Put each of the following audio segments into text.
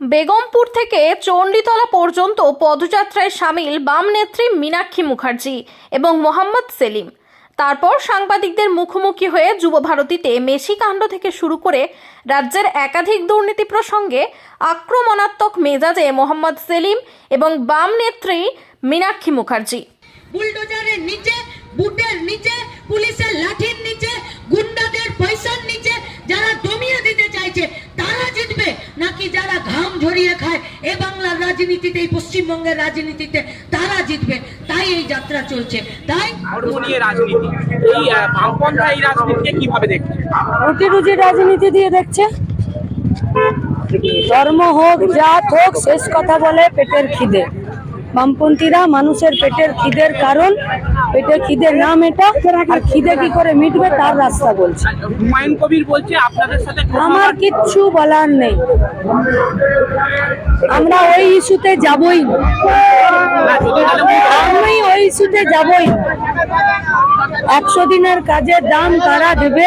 বেগমপুর থেকে চণ্ডীতলা পর্যন্ত পদযাত্রায় সামিল বাম নেত্রী মীনাক্ষী মুখার্জি এবং মোহাম্মদ সেলিম। তারপর সাংবাদিকদের মুখোমুখি হয়ে যুব ভারতীতে মেশি কাণ্ড থেকে শুরু করে রাজ্যের একাধিক দুর্নীতি প্রসঙ্গে আক্রমণাত্মক মেজাজে মোহাম্মদ সেলিম এবং বাম নেত্রী মীনাক্ষী মুখার্জি। বুলডোজারের নিচে, বুটের নিচে, পুলিশের লাঠির নিচে, গুন্ডাদের পয়সার নিচে রাজনীতিতে এই পশ্চিমবঙ্গের রাজনীতিতে তারা জিতবে তাই এই যাত্রা চলছে। তাই ধর্ম নিয়ে রাজনীতি এই বামপন্থা এই রাজনীতিকে কীভাবে দেখছে? রুটি রুজি রাজনীতি দিয়ে দেখছে। ধর্ম হোক জাত হোক শেষ কথা বলে পেটের খিদে। বামপন্থীরা মানুষের পেটের খিদের কারণ পেটের খিদের নাম এটা। আর খিদে কি করে মিটবে তার রাস্তা বলছে। হুমায়ুন কবির বলছে আপনাদের সাথে আমার কিচ্ছু বলার নেই। আমরা ওই ইস্যুতে যাবই। আমি ওই ইস্যুতে যাবই। একশো দিনের কাজের দাম তারা দেবে?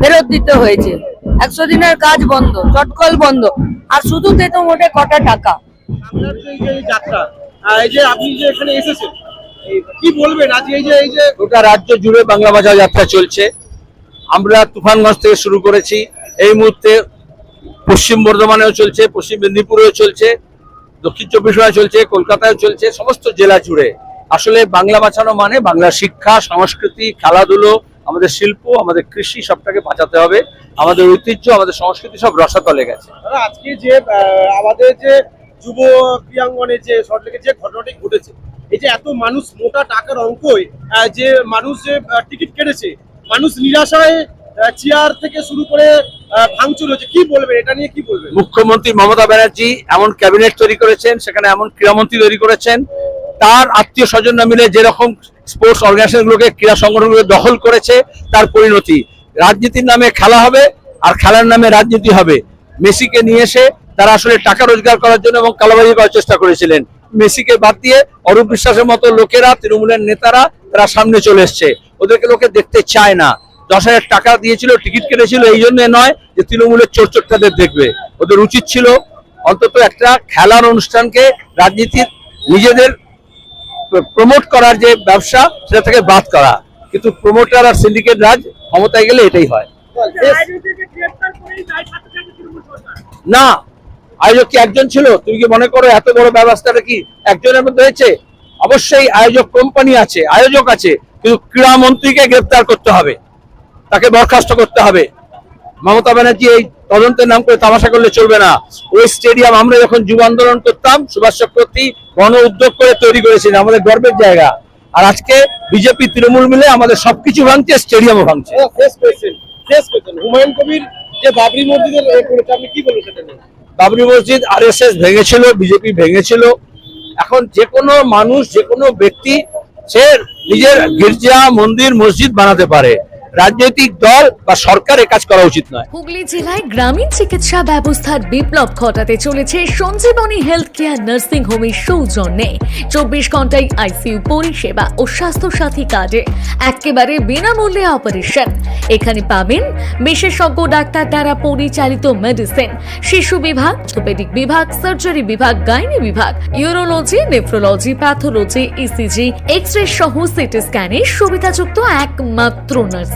ফেরত দিতে হয়েছে। একশো দিনের কাজ বন্ধ চটকল বন্ধ। আর শুধু তেতো মোটে কটা টাকা? আপনার এই যে এই যাত্রা আহ, এই যে আপনি যে এখানে এসেছেন কি বলবেন এই যে এই যে গোটা রাজ্য জুড়ে বাংলা বাজার যাত্রা চলছে। আমরা তুফানগঞ্জ থেকে শুরু করেছি। এই মুহূর্তে পশ্চিম বর্ধমানেও চলছে পশ্চিম মেদিনীপুরেও চলছে দক্ষিণ চব্বিশ পরগনায় চলছে কলকাতায় চলছে সমস্ত জেলা জুড়ে। আসলে বাংলা বাঁচানো মানে বাংলা শিক্ষা সংস্কৃতি খেলাধুলো আমাদের শিল্প আমাদের কৃষি সবটাকে বাঁচাতে হবে আমাদের ঐতিহ্য আমাদের সংস্কৃতি সব রসাতলে গেছে। আজকে যে আমাদের যে যুব ক্রীড়াঙ্গনে যে সরকারে যে ঘটনাটি ঘটেছে এই যে এত মানুষ মোটা টাকার অঙ্কই যে মানুষ যে টিকিট কেটেছে মানুষ নিরাশায় চেয়ার থেকে শুরু করে ভাঙচুর হচ্ছে কি বলবেন? এটা নিয়ে কি বলবেন? মুখ্যমন্ত্রী মমতা ব্যানার্জি এমন ক্যাবিনেট তৈরি করেছেন সেখানে এমন ক্রীড়ামন্ত্রী তৈরি করেছেন তার আত্মীয় স্বজনরা মিলে যেরকম স্পোর্টস অর্গানাইজেশনগুলোকে ক্রীড়া সংগঠনগুলো দখল করেছে, তার পরিণতি। রাজনীতির নামে খেলা হবে আর খেলার নামে রাজনীতি হবে। মেসিকে নিয়ে এসে তারা আসলে টাকা রোজগার করার জন্য এবং কালাবাজি করার চেষ্টা করেছিলেন। মেসিকে বাদ দিয়ে অরূপ বিশ্বাসের মতো লোকেরা, তৃণমূলের নেতারা তারা সামনে চলে এসছে। ওদেরকে লোকে দেখতে চায় না। দশ হাজার টাকা দিয়েছিল, টিকিট কেটেছিল, এই জন্য নয় যে তৃণমূলের চোর চোরটাদের দেখবে। ওদের উচিত ছিল অন্তত একটা খেলার অনুষ্ঠানকে রাজনীতির নিজেদের প্রমোট করার যে ব্যবসা সেটা থেকে বাদ করা। কিন্তু প্রমোটার আর সিন্ডিকেট রাজ ক্ষমতায় গেলে এটাই হয়। না আয়োজক কি একজন ছিল? তুমি কি মনে করো এত বড় ব্যবস্থাটা কি একজনের মধ্যে হয়েছে? অবশ্যই আয়োজক কোম্পানি আছে আয়োজক আছে কিন্তু ক্রীড়া মন্ত্রীকে গ্রেপ্তার করতে হবে। তাকে বরখাস্ত করতে হবে। মমতা ব্যানার্জি এই তদন্তের নাম করে তামাশা করলে চলবে না। ওই স্টেডিয়াম আমরা যখন যুব আন্দোলন করতাম সুভাষ চক্রবর্তী গণ উদ্যোগ করে তৈরি করেছিলেন আমাদের গর্বের জায়গা। আর আজকে বিজেপি তৃণমূল মিলে আমাদের সবকিছু ভাঙছে স্টেডিয়ামও ভাঙছে। শেষ হুমায়ুন কবির যে বাবরি মসজিদের আপনি কি বলবেন সেটা Babri Masjid R S S ভেঙেছিল BJP ভেঙেছিল। এখন যে কোনো মানুষ যে কোনো ব্যক্তি সে নিজের গির্জা মন্দির মসজিদ বানাতে পারে। রাজনৈতিক দল বা সরকার এ কাজ করা উচিত নয়। হুগলি জেলায় গ্রামীণ চিকিৎসা ব্যবস্থার বিপ্লব ঘটাতে চলেছে সঞ্জীবনী হেলথ কেয়ার নার্সিং হোমের সৌজন্যে। চব্বিশ ঘন্টায় আইসিইউ পরিষেবা ও স্বাস্থ্যসাথী কার্ডে একেবারে বিনামূল্যে অপারেশন এখানে পাবেন বিশেষজ্ঞ ডাক্তার দ্বারা পরিচালিত মেডিসিন শিশু বিভাগ অর্থোপেডিক বিভাগ সার্জারি বিভাগ গাইনি বিভাগ urology nephrology pathology ECG X ray সহ সিটি স্ক্যানের সুবিধাযুক্ত একমাত্র